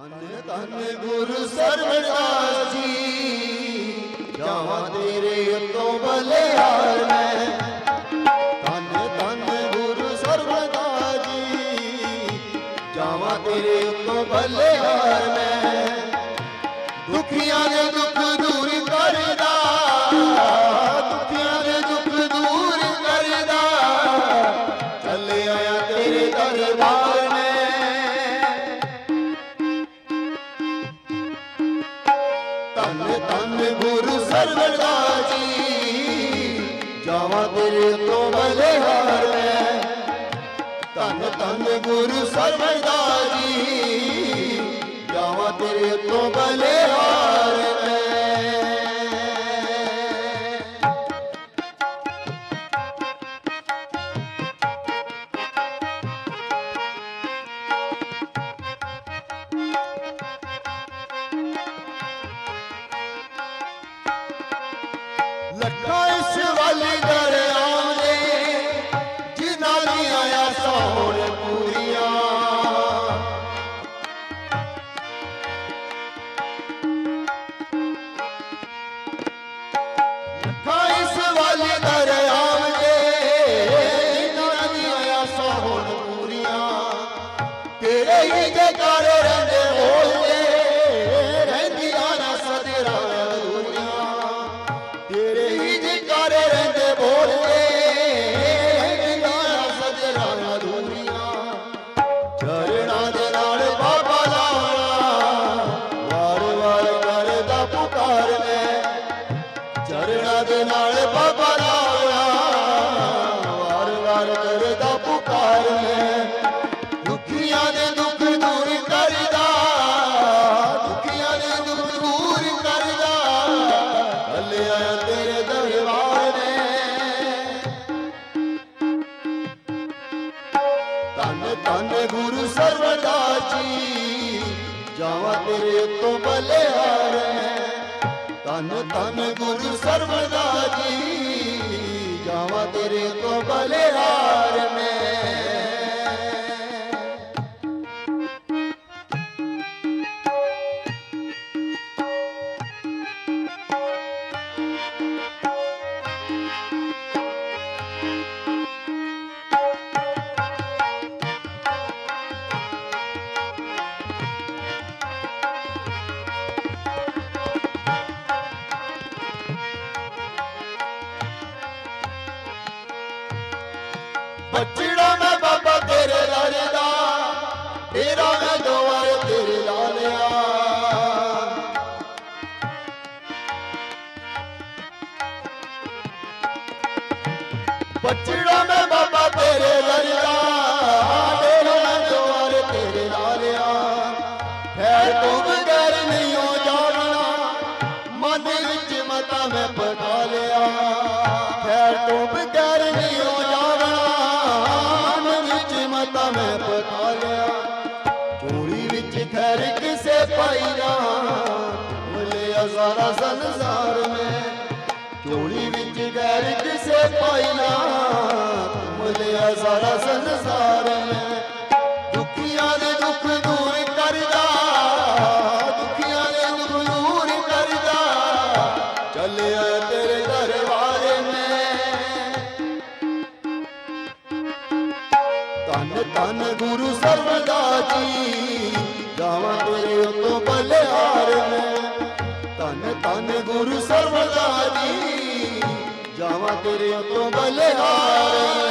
ਧੰਨ ਧੰਨ ਗੁਰੂ ਸਰਵਦਾਸ ਜੀ, ਜਾਵਾਂ ਤੇਰੇ ਉੱਤੋਂ ਬਲਿਹਾਰ ਮੈਂ। ਧੰਨ ਧੰਨ ਗੁਰੂ ਸਰਵਦਾਸ ਜੀ, ਜਾਵਾਂ ਤੇਰੇ ਉੱਤੋਂ ਬਲਿਹਾਰ ਮੈਂ। ਦੁਖੀਆਂ ਦੇ ਦੁੱਖ ਦੂਰ ਧੰਨ ਧੰਨ ਗੁਰੂ ਸਰਵਦਾਸ ਜੀ ਜਾਵਾਂ ਤੇਰੇ ਤੋਂ ਬਲਿਹਾਰ ਮੈਂ। ਧੰਨ ਧੰਨ ਗੁਰੂ ਸਰਵਦਾਸ ਜੀ ਜਾਵਾਂ ਤੇਰੇ ਤੋਂ ਬਲਿਹਾਰ લખાઈશ વાલી ਧੰਨ ਗੁਰੂ ਸਰਵਦਾਸ ਜੀ, ਜਾਵਾਂ ਤੇਰੇ ਤੋਂ ਬਲਿਹਾਰ ਮੈਂ ਧੰਨ ਧੰਨ ਗੁਰੂ ਸਰਵਦਾਸ ਜੀ, ਜਾਵਾਂ ਤੇਰੇ ਉੱਤੋਂ ਬਲਿਹਾਰ ਖੈਰ ਤੂੰ ਬਗੈਰ ਨਹੀਂ ਹੋ ਜਾਣਾ ਮਨ ਵਿੱਚ ਮਤਾ ਮੈਂ ਪਕਾ ਲਿਆ। ਖੈਰ ਤੂੰ ਬਗੈਰ ਨਹੀਂ ਹੋ ਜਾਣਾ ਮਨ ਵਿੱਚ ਮਤਾ ਮੈਂ ਪਕਾ ਲਿਆ। ਚੋਰੀ ਵਿੱਚ ਖੈਰ ਕਿਸੇ ਪਾਈ ਨਾ। ਮਿਲੇ ਹਜ਼ਾਰਾਂ ਸੰਸਾਰ। ਗੁਰੂ ਸਰਵਦਾਸ ਜਾਵਾਂ ਤੇਰੇ ਉੱਤੋਂ ਬਲਿਹਾਰ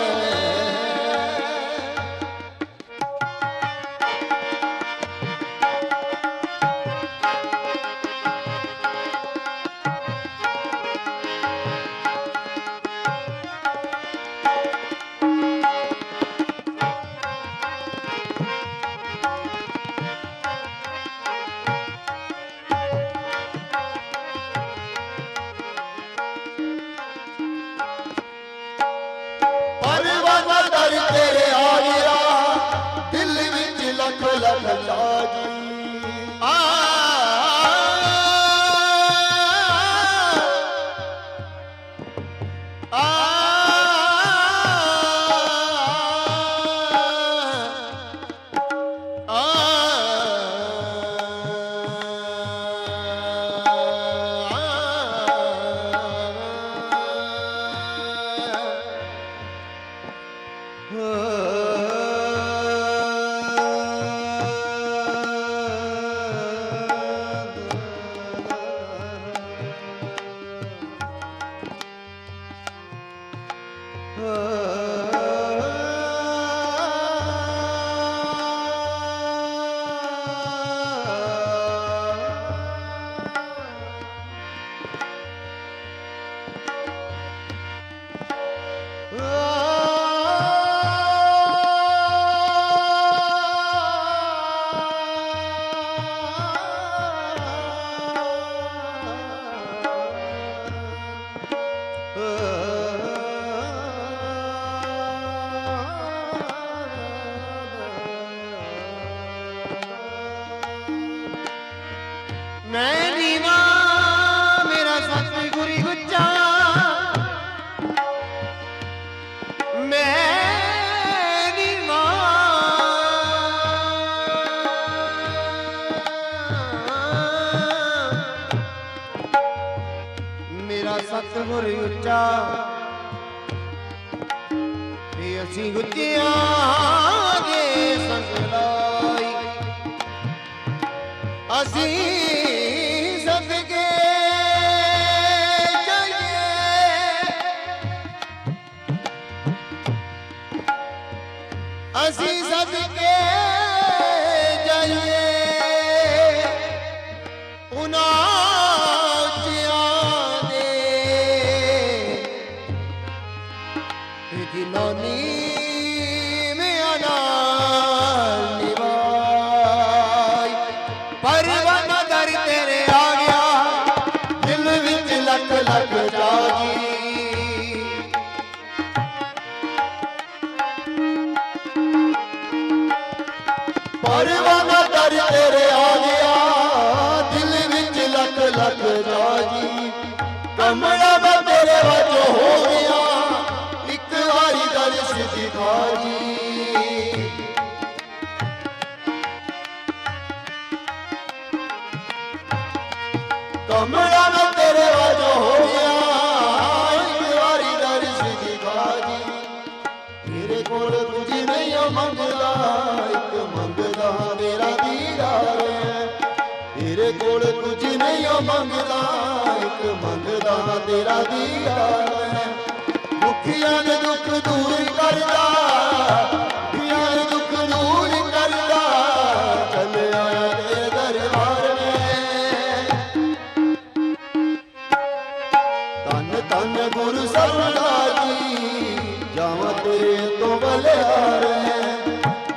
Oh. ਮੈਂ ਨੀਵਾ ਮੇਰਾ ਸਤਿਗੁਰੀ ਉੱਚਾ। ਮੈਂ ਨੀਵਾ ਮੇਰਾ ਸਤਿਗੁਰ ਉੱਚਾ। ਤੇ ਅਸੀਂ ਉੱਚਿਆਂ ਸੰਗ ਲਾਈ ਅਸੀਂ ਅਸੀਂ ਸਦਕੇ Amaya. ਮੰਗਦਾ ਤੇਰਾ ਦੀਦਾਰ ਹੈ? ਦੁਖੀਆਂ ਦੇ ਦੁੱਖ ਦੂਰ ਕਰਦਾ, ਦੁਖੀਆਂ ਦੇ ਦੁੱਖ ਦੂਰ ਕਰਦਾ ਚੱਲ ਆਇਆ ਤੇਰੇ ਦਰਬਾਰ ਮੈਂ ਧੰਨ ਧੰਨ ਗੁਰੂ ਸਰਦਾਰ ਜੀ, ਜਾਵਾਂ ਤੇਰੇ ਤੋਂ ਬਲਿਆਰ ਹੈ।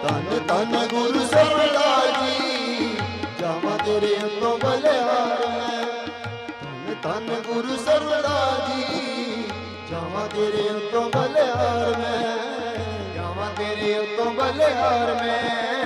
ਧੰਨ ਧੰਨ ਗੁਰੂ ਸਰਦਾਰ ਜੀ, ਜਾਵਾਂ ਤੇਰੇ ਧੰਨ ਗੁਰੂ ਸਰਦਾ ਜੀ ਜਾਵਾਂ ਤੇਰੇ ਤੋਂ ਬਲਿਆਰ ਮੈਂ ਜਾਵਾਂ ਤੇਰੇ ਤੋਂ ਬਲਿਆਰ ਮੈਂ।